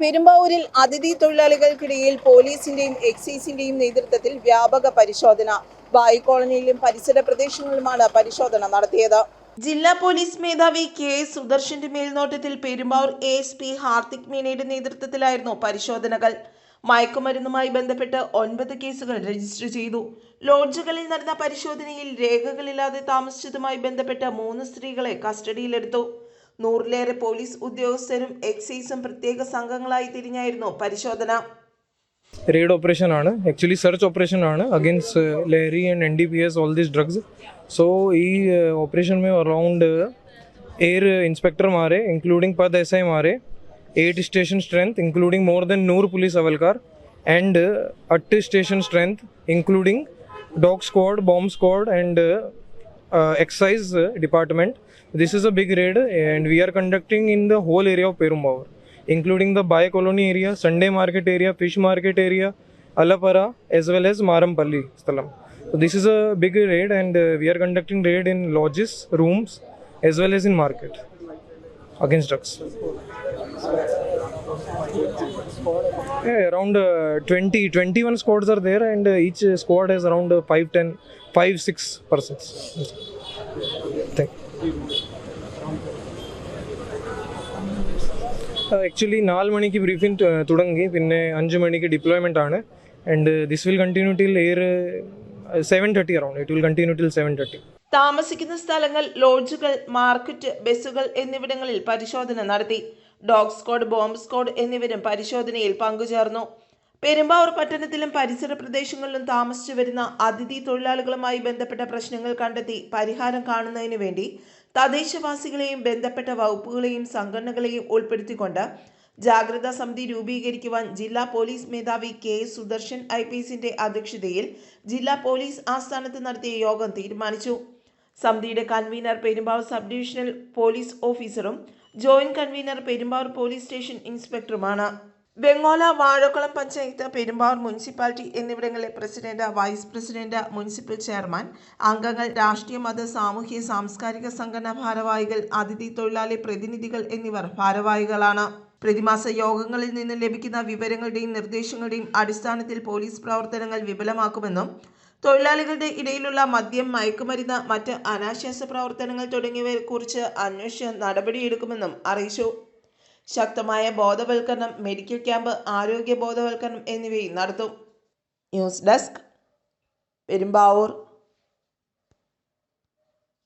പെരുമ്പാവൂരിൽ അതിഥി തൊഴിലാളികൾക്കിടയിൽ പോലീസിന്റെയും എക്സൈസിന്റെയും നേതൃത്വത്തിൽ വ്യാപക പരിശോധന. ബായി കോളനിയിലും പരിസര പ്രദേശങ്ങളിലുമാണ് പരിശോധന നടത്തിയത്. ജില്ലാ പോലീസ് മേധാവി കെ സുദർശന്റെ മേൽനോട്ടത്തിൽ പെരുമ്പാവൂർ എസ് പി ഹാർദിക് മീനയുടെ നേതൃത്വത്തിലായിരുന്നു പരിശോധനകൾ. മയക്കുമരുന്നുമായി ബന്ധപ്പെട്ട് ഒൻപത് കേസുകൾ രജിസ്റ്റർ ചെയ്തു. ലോഡ്ജുകളിൽ നടന്ന പരിശോധനയിൽ രേഖകളില്ലാതെ താമസിച്ചതുമായി ബന്ധപ്പെട്ട് മൂന്ന് സ്ത്രീകളെ കസ്റ്റഡിയിലെടുത്തു. നൂറിലേറെ പോലീസ് ഉദ്യോഗസ്ഥരും എക്സൈസും പ്രത്യേക സംഘങ്ങളായി തിരിഞ്ഞായിരുന്നു പരിശോധന. റെയ്ഡ് ഓപ്പറേഷൻ ആണ്. ആക്ച്വലി സെർച്ച് ഓപ്പറേഷൻ ആണ്. Against lahari and N D P S all these drugs so ഈ ഓപ്പറേഷൻ മേ അറൗണ്ട് എയർ ഇൻസ്പെക്ടർമാരെ ഇൻക്ലൂഡിംഗ് പത് എസ് ഐ മാരെ eight station strength including more than than police അവൽക്കാർ and and station strength including dog squad bomb squad and excise uh, department. This is a big raid and we are conducting in the whole area of perumbavoor including the Bay colony area sunday market area fish market area alapara as well as marampalli sthalam so this is a big raid and uh, we are conducting raid in lodges rooms as well as in market against drugs yeah, around uh, 20 21 squads are there and uh, each squad has around uh, 5 10 5 6 persons. Thank actually നാല് മണിക്ക് briefing തുടങ്ങി. പിന്നെ അഞ്ച് മണിക്ക് deployment ആണ്. And this will continue till uh seven thirty around it will continue till seven thirty താമസിക്കുന്ന സ്ഥലങ്ങൾ ലോഡ്ജുകൾ market ബസ്സുകൾ എന്നിവിടങ്ങളിൽ പരിശോധന നടത്തി. ഡോഗ് സ്ക്വാഡ് ബോംബ് സ്ക്വാഡ് എന്നിവരും പരിശോധനയിൽ പങ്കുചേർന്നു. പെരുമ്പാവൂർ പട്ടണത്തിലും പരിസര പ്രദേശങ്ങളിലും താമസിച്ചു വരുന്ന അതിഥി തൊഴിലാളികളുമായി ബന്ധപ്പെട്ട പ്രശ്നങ്ങൾ കണ്ടെത്തി പരിഹാരം കാണുന്നതിന് വേണ്ടി തദ്ദേശവാസികളെയും ബന്ധപ്പെട്ട വകുപ്പുകളെയും സംഘടനകളെയും ഉൾപ്പെടുത്തിക്കൊണ്ട് ജാഗ്രതാ സമിതി രൂപീകരിക്കുവാൻ ജില്ലാ പോലീസ് മേധാവി കെ സുദർശൻ ഐ പി എസിന്റെ അധ്യക്ഷതയിൽ ജില്ലാ പോലീസ് ആസ്ഥാനത്ത് നടത്തിയ യോഗം തീരുമാനിച്ചു. സമിതിയുടെ convener Perumbavoor sub divisional police ഓഫീസറും joint convener Perumbavoor police station ഇൻസ്പെക്ടറുമാണ്. ബംഗോല Vazhakulam panchayat Perumbavoor municipality എന്നിവിടങ്ങളിലെ president vice president municipal chairman അംഗങ്ങൾ രാഷ്ട്രീയ മത സാമൂഹ്യ സാംസ്കാരിക സംഘടനാ ഭാരവാഹികൾ അതിഥി തൊഴിലാളി പ്രതിനിധികൾ എന്നിവർ ഭാരവാഹികളാണ്. പ്രതിമാസ യോഗങ്ങളിൽ നിന്ന് ലഭിക്കുന്ന വിവരങ്ങളുടെയും നിർദ്ദേശങ്ങളുടെയും അടിസ്ഥാനത്തിൽ പോലീസ് പ്രവർത്തനങ്ങൾ വിപുലമാക്കുമെന്നും തൊഴിലാളികളുടെ ഇടയിലുള്ള മദ്യം മയക്കുമരുന്ന് മറ്റ് അനാശാസ പ്രവർത്തനങ്ങൾ തുടങ്ങിയവയെക്കുറിച്ച് അന്വേഷിച്ച് നടപടിയെടുക്കുമെന്നും അറിയിച്ചു. ശക്തമായ ബോധവൽക്കരണം മെഡിക്കൽ ക്യാമ്പ് ആരോഗ്യ ബോധവൽക്കരണം എന്നിവയും നടത്തും. News desk Perumbavoor.